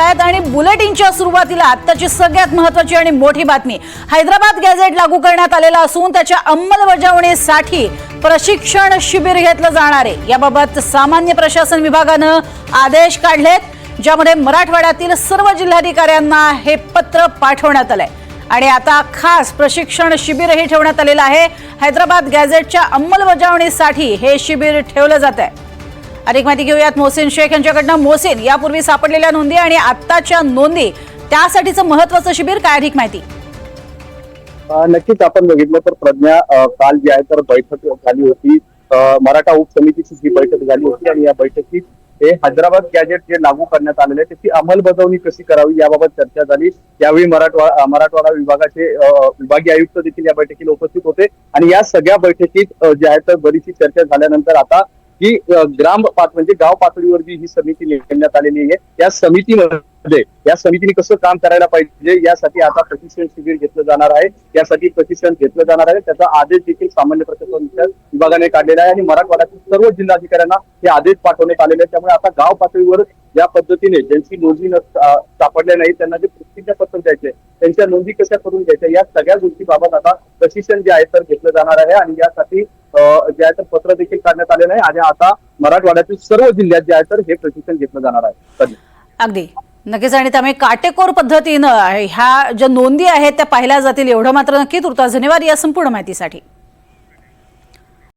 आहेत आणि बुलेटिनच्या सुरुवातीला आत्ताची सगळ्यात महत्वाची आणि मोठी बातमी हैदराबाद गॅझेट लागू करण्यात आलेला असून त्याच्या अंमलबजावणीसाठी प्रशिक्षण शिबिर घेतलं जाणार आहे. याबाबत सामान्य प्रशासन विभागानं आदेश काढलेत ज्यामध्ये मराठवाड्यातील सर्व जिल्हाधिकाऱ्यांना हे पत्र पाठवण्यात आलंय. आणि आता खास प्रशिक्षण शिबिरही ठेवण्यात आलेलं आहे. हैदराबाद गॅझेटच्या अंमलबजावणीसाठी हे शिबिर ठेवलं जात आहे अधिक माहिती घेऊयात. मोहसिन शेख यांच्याकडनं. मोहसिन यापूर्वी सापडलेल्या नोंदी आणि आत्ताच्या नोंदी त्यासाठीचं महत्वाचं शिबिर काय अधिक माहिती? नक्कीच आपण बघितलं तर प्रज्ञा काल जी आहे तर बैठक झाली होती. मराठा उपसमितीची ही बैठक झाली होती आणि या बैठकीत हे हैदराबाद गॅजेट जे लागू करण्यात आलेले त्याची अंमलबजावणी कशी करावी याबाबत चर्चा झाली. यावेळी मराठवाडा मराठवाडा विभागाचे विभागीय आयुक्त देखील या बैठकीला उपस्थित होते. आणि या सगळ्या बैठकीत जे आहे तर बरीचशी चर्चा झाल्यानंतर आता ही ग्राम पात म्हणजे गाव पातळीवर जी ही समिती नेमण्यात आलेली आहे. या समितीमध्ये या समितीने कसं काम करायला पाहिजे यासाठी आता प्रशिक्षण शिबिर घेतलं जाणार आहे. यासाठी प्रशिक्षण घेतलं जाणार आहे. त्याचा आदेश देखील सामान्य प्रशासन विभागाने काढलेला आहे आणि मराठवाड्यातील सर्व जिल्हाधिकाऱ्यांना हे आदेश पाठवण्यात आलेले आहेत. त्यामुळे आता गाव पातळीवर ज्या पद्धतीने ज्यांची नोंदणी सापडल्या नाही त्यांना जे प्रतिज्ञापत्र द्यायचे त्यांच्या नोंदी कशा करून घ्यायच्या या सगळ्या गोष्टीबाबत आता प्रशिक्षण जे आहे तर घेतलं जाणार आहे आणि यासाठी जे आहे तर पत्र देखील काढण्यात आलेलं आहे आणि आता मराठवाड्यातील सर्व जिल्ह्यात जे आहे तर हे प्रशिक्षण घेतलं जाणार आहे. अगदी. नक्कीच आणि त्यामुळे काटेकोर पद्धतीनं ह्या ज्या नोंदी आहेत त्या पाहिल्या जातील एवढं मात्र नक्की तुर्तास धन्यवाद या संपूर्ण माहितीसाठी.